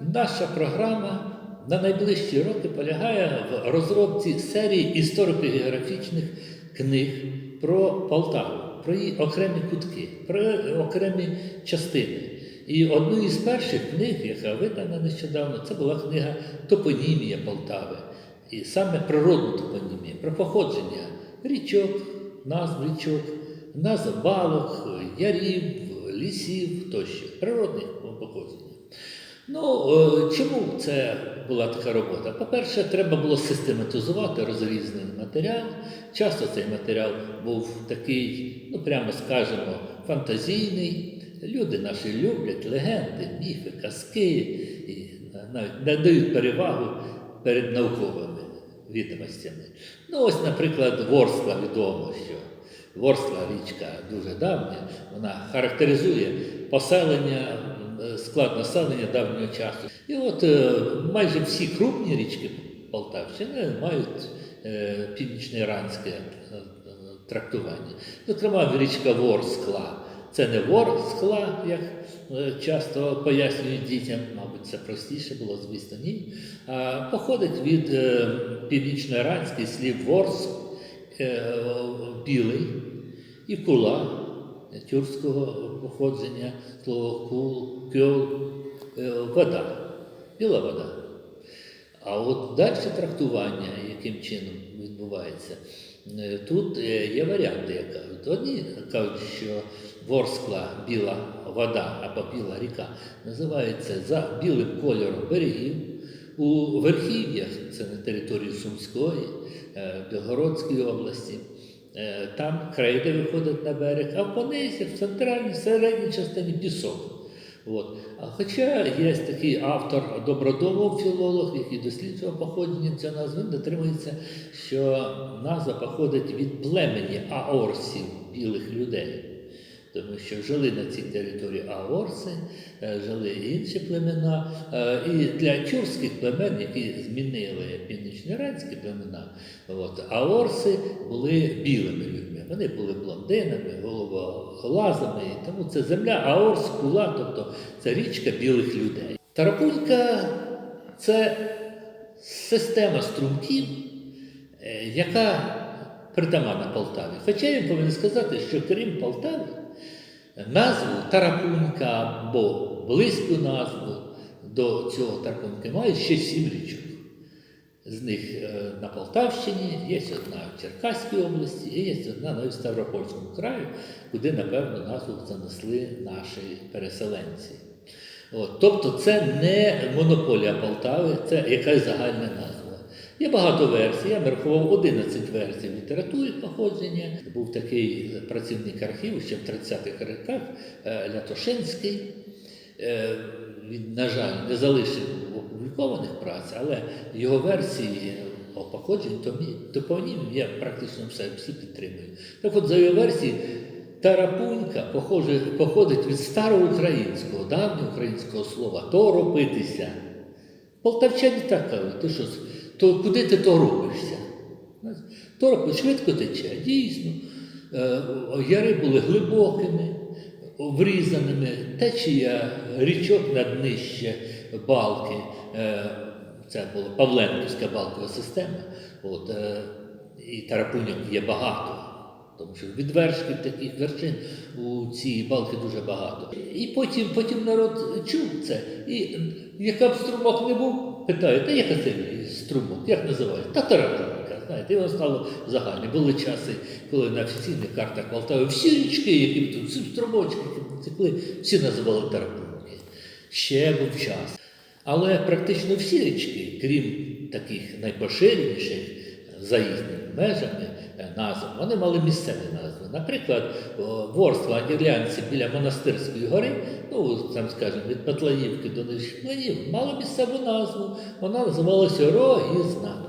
Наша програма на найближчі роки полягає в розробці серії історико-географічних книг про Полтаву, про її окремі кутки, про окремі частини. І одну із перших книг, яка видана нещодавно, це була книга Топонімія Полтави. І саме природну топонімію, про походження річок, назв річок, назв балок, ярів, лісів тощо, природних походження. Ну, е, чому це була така робота? По-перше, треба було систематизувати розрізнений матеріал. Часто цей матеріал був такий, ну прямо скажемо, фантазійний. Люди наші люблять легенди, міфи, казки і навіть надають перевагу перед науковими відомостями. Ну, ось, наприклад, Ворскла відомо, що Ворскла річка дуже давня, вона характеризує поселення, склад населення давнього часу. І от е, майже всі крупні річки Полтавщини мають е, північно-іранське е, е, трактування. Зокрема, річка Ворскла. Це не вор скла, як е, часто пояснюють дітям, мабуть, це простіше було, звісно, ні. А походить від е, північно-іранських слів ворс, е, білий, і кула е, тюркського походження, слово кул, кьол, е, вода, біла вода. А от далі трактування, яким чином відбувається, е, тут е, є варіанти, як кажуть. Одні кажуть, що Ворскла біла вода або біла ріка називається за білим кольором берегів. У верхів'ях, це на території Сумської, Білгородської області, там крейди виходять на берег, а в понизі, в центральній, середній частині пісок. От. Хоча є такий автор Добродомов, філолог, який досліджував походження цього назви, він дотримується, що назва походить від племені аорсів, білих людей. Тому що жили на цій території аорси, е, жили інші племена. Е, І для тюркських племен, які змінили північно-іранські племена, от, аорси були білими людьми. Вони були блондинами, головоглазами. Тому це земля аорс, кула, тобто це річка білих людей. Тарапулька це система струмків, е, яка притаманна Полтаві. Хоча я повинен сказати, що крім Полтави, назву Тарапунька або близьку назву до цього Тарапуньки має ще сім річок. З них е, на Полтавщині, є одна в Черкаській області, і є одна навіть в Ставропольському краю, куди, напевно, назву занесли наші переселенці. От, тобто це не монополія Полтави, це якась загальна назва. Є багато версій. Я нарахував 11 версій в літературі походження. Був такий працівник архіву ще в 30-х роках е, Лятошинський. Е, Він, на жаль, не залишив опублікованих праць, але його версії томі- топонімів я практично все всі підтримую. Так от, за його версією, Тарапунька походить від староукраїнського, давнього українського слова торопитися. Полтавчані так кажуть, ти що, то куди ти торопишся? Торопи швидко тече, дійсно. Е, Яри були глибокими, врізаними, течія річок на днище балки. Е, Це була Павленківська балкова система. От, е, і тарапуньок є багато. Тому що від вершків таких вершин у цій балки дуже багато. І потім, потім народ чув це. І яка б струмок не був, питає, та яка це струмок, як називають? Та тарапунька. Знаєте, і воно стало загальне. Були часи, коли на офіційних картах Полтави всі річки, які тут, всі струмочки текли, всі називали тарабанки. Ще був час. Але практично всі річки, крім таких найпоширеніших за їхніми межами е, назв, вони мали місцеві назви. Наприклад, ворства Ірлянці біля Монастирської гори, ну там, скажімо, від Петлаївки до Нижніх Млинів, мала місцеву назву. Вона називалася Рогізна.